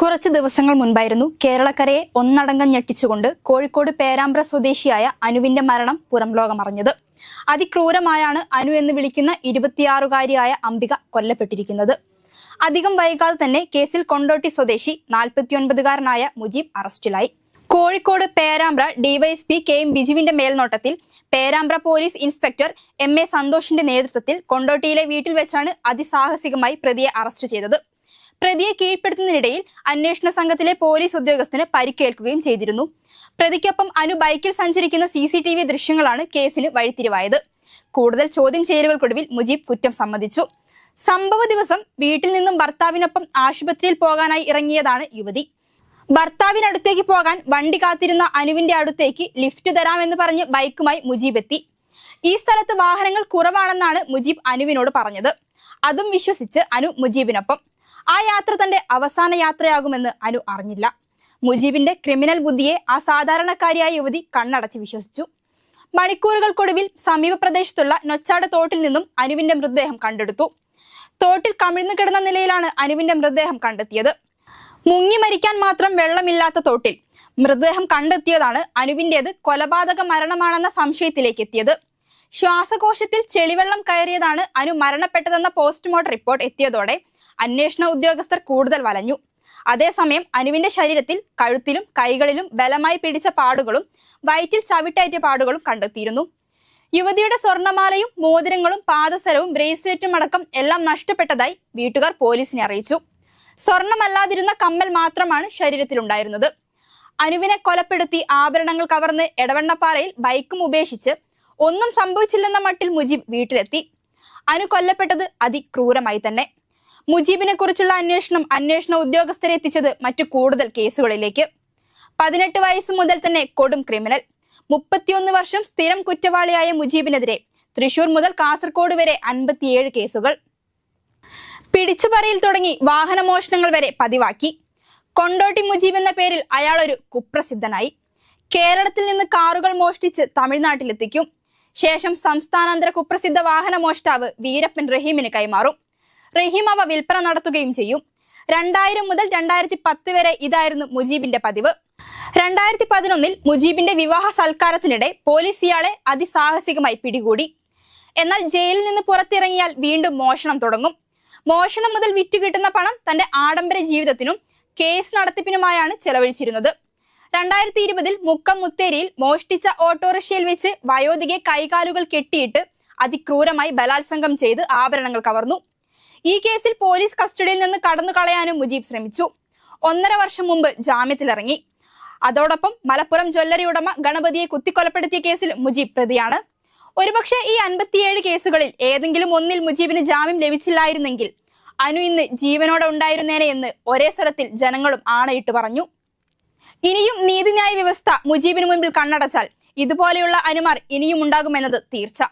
കുറച്ച് ദിവസങ്ങൾ മുൻപായിരുന്നു കേരളക്കരയെ ഒന്നടങ്കം ഞെട്ടിച്ചുകൊണ്ട് കോഴിക്കോട് പേരാമ്പ്ര സ്വദേശിയായ അനുവിന്റെ മരണം പുറം ലോകമറിഞ്ഞത്. അതിക്രൂരമായാണ് അനു എന്ന് വിളിക്കുന്ന ഇരുപത്തിയാറുകാരിയായ അംബിക കൊല്ലപ്പെട്ടിരിക്കുന്നത്. അധികം വൈകാതെ തന്നെ കേസിൽ കൊണ്ടോട്ടി സ്വദേശി നാൽപ്പത്തിയൊൻപതുകാരനായ മുജീബ് അറസ്റ്റിലായി. Kozhikode Perambra DYSP K M ബിജുവിന്റെ മേൽനോട്ടത്തിൽ Perambra police inspector M A സന്തോഷിന്റെ നേതൃത്വത്തിൽ കൊണ്ടോട്ടിയിലെ വീട്ടിൽ വെച്ചാണ് അതിസാഹസികമായി പ്രതിയെ അറസ്റ്റ് ചെയ്തത്. പ്രതിയെ കീഴ്പ്പെടുത്തുന്നതിനിടയിൽ അന്വേഷണ സംഘത്തിലെ പോലീസ് ഉദ്യോഗസ്ഥന് പരിക്കേൽക്കുകയും ചെയ്തിരുന്നു. പ്രതിക്കൊപ്പം അനു ബൈക്കിൽ സഞ്ചരിക്കുന്ന സി ദൃശ്യങ്ങളാണ് കേസിന് വഴിത്തിരിവായത്. കൂടുതൽ ചോദ്യം ചെയ്യലുകൾക്കൊടുവിൽ മുജീബ് കുറ്റം സമ്മതിച്ചു. സംഭവ ദിവസം വീട്ടിൽ നിന്നും ഭർത്താവിനൊപ്പം ആശുപത്രിയിൽ പോകാനായി ഇറങ്ങിയതാണ് യുവതി. ഭർത്താവിനടുത്തേക്ക് പോകാൻ വണ്ടി കാത്തിരുന്ന അനുവിന്റെ അടുത്തേക്ക് ലിഫ്റ്റ് തരാമെന്ന് പറഞ്ഞ് ബൈക്കുമായി മുജീബ് എത്തി. ഈ സ്ഥലത്ത് വാഹനങ്ങൾ കുറവാണെന്നാണ് മുജീബ് അനുവിനോട് പറഞ്ഞത്. അതും വിശ്വസിച്ച് അനു മുജീബിനൊപ്പം. ആ യാത്ര തന്റെ അവസാന യാത്രയാകുമെന്ന് അനു അറിഞ്ഞില്ല. മുജീബിന്റെ ക്രിമിനൽ ബുദ്ധിയെ ആ സാധാരണക്കാരിയായ യുവതി കണ്ണടച്ച് വിശ്വസിച്ചു. മണിക്കൂറുകൾക്കൊടുവിൽ സമീപ പ്രദേശത്തുള്ള നൊച്ചാട് തോട്ടിൽ നിന്നും അനുവിന്റെ മൃതദേഹം കണ്ടെടുത്തു. തോട്ടിൽ കമിഴ്ന്നു കിടന്ന നിലയിലാണ് അനുവിന്റെ മൃതദേഹം കണ്ടെത്തിയത്. മുങ്ങി മരിക്കാൻ മാത്രം വെള്ളമില്ലാത്ത തോട്ടിൽ മൃതദേഹം കണ്ടെത്തിയതാണ് അനുവിന്റേത് കൊലപാതക മരണമാണെന്ന സംശയത്തിലേക്ക് എത്തിയത്. ശ്വാസകോശത്തിൽ ചെളിവെള്ളം കയറിയതാണ് അനു മരണപ്പെട്ടതെന്ന പോസ്റ്റ്മോർട്ടം റിപ്പോർട്ട് എത്തിയതോടെ അന്വേഷണ ഉദ്യോഗസ്ഥർ കൂടുതൽ വലഞ്ഞു. അതേസമയം അനുവിന്റെ ശരീരത്തിൽ കഴുത്തിലും കൈകളിലും ബലമായി പിടിച്ച പാടുകളും വയറ്റിൽ ചവിട്ടേറ്റ പാടുകളും കണ്ടെത്തിയിരുന്നു. യുവതിയുടെ സ്വർണമാലയും മോതിരങ്ങളും പാദസരവും ബ്രേസ്ലെറ്റും അടക്കം എല്ലാം നഷ്ടപ്പെട്ടതായി വീട്ടുകാർ പോലീസിനെ അറിയിച്ചു. സ്വർണമല്ലാതിരുന്ന കമ്മൽ മാത്രമാണ് ശരീരത്തിലുണ്ടായിരുന്നത്. അനുവിനെ കൊലപ്പെടുത്തി ആഭരണങ്ങൾ കവർന്ന് എടവണ്ണപ്പാറയിൽ ബൈക്കും ഉപേക്ഷിച്ച് ഒന്നും സംഭവിച്ചില്ലെന്ന മട്ടിൽ മുജീബ് വീട്ടിലെത്തി. അനു കൊല്ലപ്പെട്ടത് അതിക്രൂരമായി തന്നെ. മുജീബിനെ കുറിച്ചുള്ള അന്വേഷണം അന്വേഷണ ഉദ്യോഗസ്ഥരെ എത്തിച്ചത് മറ്റു കൂടുതൽ കേസുകളിലേക്ക്. പതിനെട്ട് വയസ്സ് മുതൽ തന്നെ കൊടും ക്രിമിനൽ. മുപ്പത്തിയൊന്ന് വർഷം സ്ഥിരം കുറ്റവാളിയായ മുജീബിനെതിരെ തൃശൂർ മുതൽ കാസർഗോഡ് വരെ അൻപത്തിയേഴ് കേസുകൾ. പിടിച്ചുപറിയിൽ തുടങ്ങി വാഹനമോഷണങ്ങൾ വരെ പതിവാക്കി. കൊണ്ടോട്ടി മുജീബ് എന്ന പേരിൽ അയാൾ ഒരു കുപ്രസിദ്ധനായി. കേരളത്തിൽ നിന്ന് കാറുകൾ മോഷ്ടിച്ച് തമിഴ്നാട്ടിലെത്തിക്കും. ശേഷം സംസ്ഥാനാന്തര കുപ്രസിദ്ധ വാഹന മോഷ്ടാവ് വീരപ്പൻ റഹീമിന് കൈമാറും. റഹീം അവ വിൽപ്പന നടത്തുകയും ചെയ്യും. രണ്ടായിരം മുതൽ രണ്ടായിരത്തി പത്ത് വരെ ഇതായിരുന്നു മുജീബിന്റെ പതിവ്. രണ്ടായിരത്തി പതിനൊന്നിൽ മുജീബിന്റെ വിവാഹ സൽക്കാരത്തിനിടെ പോലീസ് ഇയാളെ അതിസാഹസികമായി പിടികൂടി. എന്നാൽ ജയിലിൽ നിന്ന് പുറത്തിറങ്ങിയാൽ വീണ്ടും മോഷണം തുടങ്ങും. മോഷണം മുതൽ വിറ്റുകിട്ടുന്ന പണം തന്റെ ആഡംബര ജീവിതത്തിനും കേസ് നടത്തിപ്പിനുമായാണ് ചെലവഴിച്ചിരുന്നത്. രണ്ടായിരത്തി ഇരുപതിൽ മുക്കം മുത്തേരിയിൽ മോഷ്ടിച്ച ഓട്ടോറിക്ഷയിൽ വെച്ച് വയോധികയെ കൈകാലുകൾ കെട്ടിയിട്ട് അതിക്രൂരമായി ബലാത്സംഗം ചെയ്ത് ആഭരണങ്ങൾ കവർന്നു. ഈ കേസിൽ പോലീസ് കസ്റ്റഡിയിൽ നിന്ന് കടന്നു കളയാനും മുജീബ് ശ്രമിച്ചു. ഒന്നര വർഷം മുമ്പ് ജാമ്യത്തിലിറങ്ങി. അതോടൊപ്പം മലപ്പുറം ജ്വല്ലറി ഉടമ ഗണപതിയെ കുത്തിക്കൊലപ്പെടുത്തിയ കേസിൽ മുജീബ് പ്രതിയാണ്. ഒരുപക്ഷെ ഈ അൻപത്തിയേഴ് കേസുകളിൽ ഏതെങ്കിലും ഒന്നിൽ മുജീബിന് ജാമ്യം ലഭിച്ചില്ലായിരുന്നെങ്കിൽ അനു ഇന്ന് ജീവനോടെ ഉണ്ടായിരുന്നേനെ എന്ന് ഒരേ സ്വരത്തിൽ ജനങ്ങളും ആണയിട്ട് പറഞ്ഞു. ഇനിയും നീതിന്യായ വ്യവസ്ഥ മുജീബിന് മുൻപിൽ കണ്ണടച്ചാൽ ഇതുപോലെയുള്ള അനുമാർ ഇനിയും ഉണ്ടാകുമെന്നത് തീർച്ച.